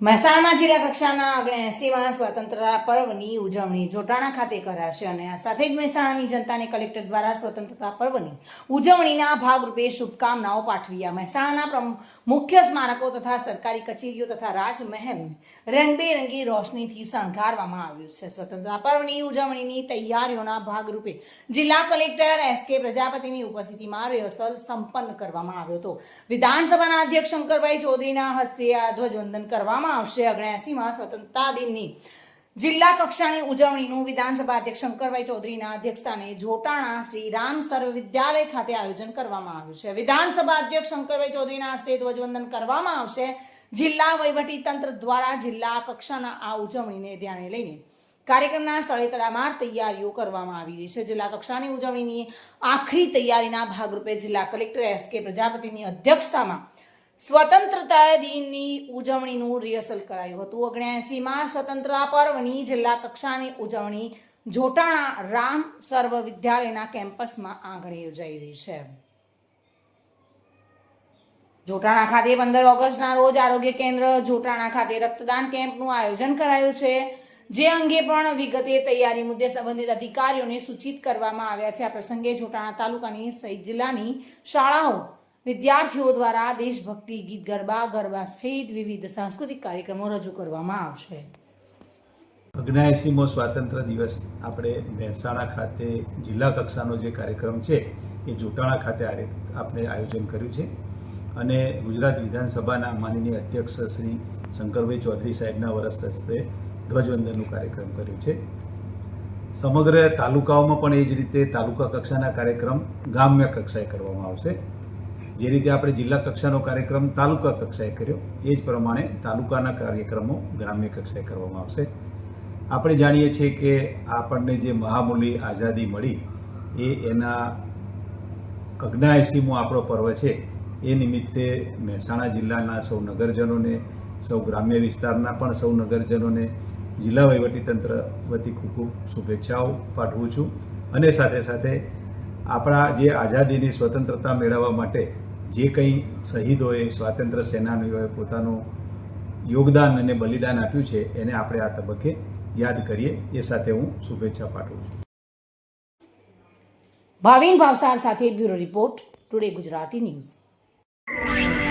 મહેસાણા જિલ્લા કક્ષાના ઓગણએસીમાં સ્વતંત્રતા પર્વની ઉજવણી જોટાણા ખાતે કરાશે અને આ સાથે જ મહેસાણાની જનતાને કલેક્ટર દ્વારા સ્વતંત્રતા પર્વની ઉજવણીના ભાગરૂપે શુભકામનાઓ પાઠવ્યા મહેસાણાના મુખ્ય સ્મારકો તથા સરકારી કચેરીઓ તથા રાજમહેલને રંગબેરંગી રોશનીથી શણગારવામાં આવ્યું છે. સ્વતંત્રતા પર્વની ઉજવણીની તૈયારીઓના ભાગરૂપે જિલ્લા કલેક્ટર એસ કે પ્રજાપતિની ઉપસ્થિતિમાં રિહર્સલ સંપન્ન કરવામાં આવ્યો હતો. વિધાનસભાના અધ્યક્ષ શંકરભાઈ ચૌધરીના હસ્તે આ ધ્વજવંદન કરવામાં આવશે અગણ્યાસીમાં સ્વતંત્રતા દિનની. જિલ્લા કક્ષાની ઉજવણીનું વિધાનસભા અધ્યક્ષ શંકરભાઈ ચૌધરીના અધ્યક્ષસ્થાને જોટાણા શ્રી રામ સર્વ વિદ્યાલય ખાતે આયોજન કરવામાં આવ્યું છે. વિધાનસભા અધ્યક્ષ શંકરભાઈ ચૌધરીના હસ્તે ધ્વજવંદન કરવામાં આવશે. જિલ્લા વહીવટી તંત્ર દ્વારા જિલ્લા કક્ષાના આ ઉજવણીને ધ્યાને લઈને કાર્યક્રમના સ્થળે તડામાર તૈયારીઓ કરવામાં આવી રહી છે. જિલ્લા કક્ષાની ઉજવણીની આખરી તૈયારીના ભાગરૂપે જિલ્લા કલેક્ટર એસ કે પ્રજાપતિની અધ્યક્ષતામાં સ્વતંત્રતા દિનની ઉજવણીનું રિહર્સલ કરાયું હતું. ઓગણ્યાસીમાં સ્વતંત્રતા પર્વની જિલ્લા કક્ષાની ઉજવણી જોટાણા રામ સર્વ વિદ્યાલયના કેમ્પસમાં આંગણે યોજાઈ રહી છે. જોટાણા ખાતે પંદર ઓગસ્ટના રોજ આરોગ્ય કેન્દ્ર જોટાણા ખાતે રક્તદાન કેમ્પનું આયોજન કરાયું છે. જે અંગે પણ વિગતે તૈયારી મુદ્દે સંબંધિત અધિકારીઓને સૂચિત કરવામાં આવ્યા છે. આ પ્રસંગે જોટાણા તાલુકાની સહિત જિલ્લાની શાળાઓ વિદ્યાર્થીઓ દ્વારા દેશભક્તિ, ગીત ગરબા ગરબા સહિત વિવિધ સાંસ્કૃતિક કાર્યક્રમો રજૂ કરવામાં આવશે. અગ્નાએસીમો સ્વાતંત્ર્ય દિવસ આપણે મહેસાણા ખાતે જિલ્લા કક્ષાનો જે કાર્યક્રમ છે, એ જોટાણા ખાતે આપણે આયોજન કર્યું છે. અને ગુજરાત વિધાનસભાના માનનીય અધ્યક્ષ શ્રી શંકરભાઈ ચૌધરી સાહેબના વરસ હસ્તે ધ્વજવંદનનું કાર્યક્રમ કર્યું છે. સમગ્ર તાલુકાઓમાં પણ એ જ રીતે તાલુકા કક્ષાના કાર્યક્રમ ગ્રામ્ય કક્ષાએ કરવામાં આવશે. જે રીતે આપણે જિલ્લા કક્ષાનો કાર્યક્રમ તાલુકા કક્ષાએ કર્યો, એ જ પ્રમાણે તાલુકાના કાર્યક્રમો ગ્રામ્ય કક્ષાએ કરવામાં આવશે. આપણે જાણીએ છીએ કે આપણને જે મહામૂલી આઝાદી મળી, એ એના અગ્નાયસીમો આપણો પર્વ છે. એ નિમિત્તે મહેસાણા જિલ્લાના સૌ નગરજનોને, સૌ ગ્રામ્ય વિસ્તારના પણ સૌ નગરજનોને જિલ્લા વહીવટીતંત્ર વતી ખૂબ ખૂબ શુભેચ્છાઓ પાઠવું છું. અને સાથે સાથે આપણા જે આઝાદીની સ્વતંત્રતા મેળવવા માટે જે કંઈ શહીદોએ, સ્વાતંત્ર્ય સેનાનીઓએ પોતાનું યોગદાન અને બલિદાન આપ્યું છે, એને આપણે આ તબક્કે યાદ કરીએ. એ સાથે હું શુભેચ્છા પાઠવું છું. ભાવિન ભાવસાર સાથે bureau report, today Gujarati news.